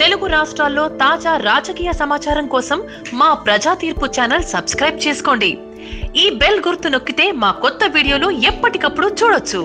తెలుగు రాష్ట్రాల్లో తాజా రాజకీయ సమాచారం కోసం మా ప్రజా తీర్పు ఛానల్ సబ్స్క్రైబ్ చేసుకోండి. ఈ బెల్ గుర్తు నొక్కితే మా కొత్త వీడియోలు ఎప్పటికప్పుడు చూడొచ్చు.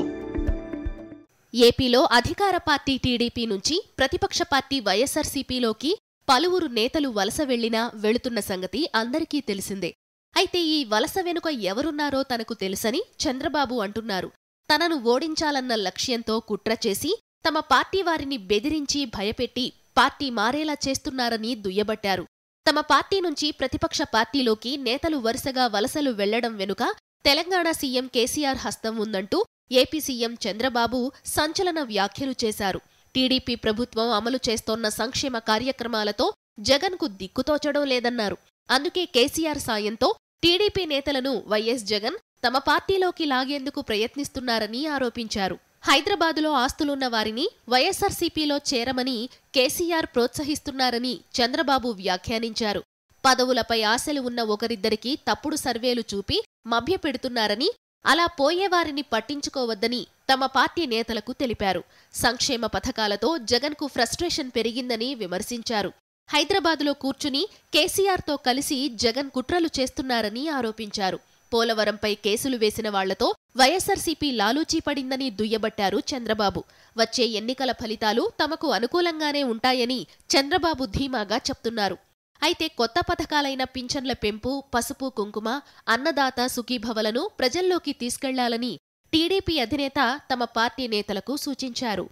ఏపీలో అధికార పార్టీ టీడీపీ నుంచి ప్రతిపక్ష పార్టీ వైఎస్ఆర్సీపీలోకి పలువురు నేతలు వలస వెళ్ళినా వెళుతున్న సంగతి అందరికీ తెలిసిందే. అయితే ఈ వలస వెనుక ఎవరున్నారో తనకు తెలుసని చంద్రబాబు అంటున్నారు. తనను ఓడించాలన్న లక్ష్యంతో కుట్ర చేసి తమ పార్టీ వారిని బెదిరించి భయపెట్టి పార్టీ మారేలా చేస్తున్నారని దుయ్యబట్టారు. తమ పార్టీ నుంచి ప్రతిపక్ష పార్టీలోకి నేతలు వరుసగా వలసలు వెళ్ళడం వెనుక తెలంగాణ సీఎం కేసీఆర్ హస్తం ఉందంటూ ఏపీ సీఎం చంద్రబాబు సంచలన వ్యాఖ్యలు చేశారు. టీడీపీ ప్రభుత్వం అమలు చేస్తోన్న సంక్షేమ కార్యక్రమాలతో జగన్కు దిక్కుతోచడం లేదన్నారు. అందుకే కేసీఆర్ సాయంతో టీడీపీ నేతలను వైఎస్ జగన్ తమ పార్టీలోకి లాగేందుకు ప్రయత్నిస్తున్నారని ఆరోపించారు. హైదరాబాదులో ఆస్తులున్న వారిని వైఎస్సార్సీపీలో చేరమని కేసీఆర్ ప్రోత్సహిస్తున్నారని చంద్రబాబు వ్యాఖ్యానించారు. పదవులపై ఆశలు ఉన్న ఒకరిద్దరికి తప్పుడు సర్వేలు చూపి మభ్యపెడుతున్నారని అలా పోయేవారిని పట్టించుకోవద్దని తమ పార్టీ నేతలకు తెలిపారు. సంక్షేమ పథకాలతో జగన్కు ఫ్రస్ట్రేషన్ పెరిగిందని విమర్శించారు. హైదరాబాదులో కూర్చుని కేసీఆర్తో కలిసి జగన్ కుట్రలు చేస్తున్నారని ఆరోపించారు. పోలవరంపై కేసులు వేసిన వాళ్ళతో వైఎస్సార్సీపీ లాలూచీ పడిందని దుయ్యబట్టారు చంద్రబాబు. వచ్చే ఎన్నికల ఫలితాలు తమకు అనుకూలంగానే ఉంటాయని చంద్రబాబు ధీమాగా చెప్తున్నారు. అయితే కొత్త పథకాలైన పింఛన్ల పెంపు పసుపు కుంకుమ అన్నదాత సుఖీభవలను ప్రజల్లోకి తీసుకెళ్ళాలని టీడీపీ అధినేత తమ పార్టీ నేతలకు సూచించారు.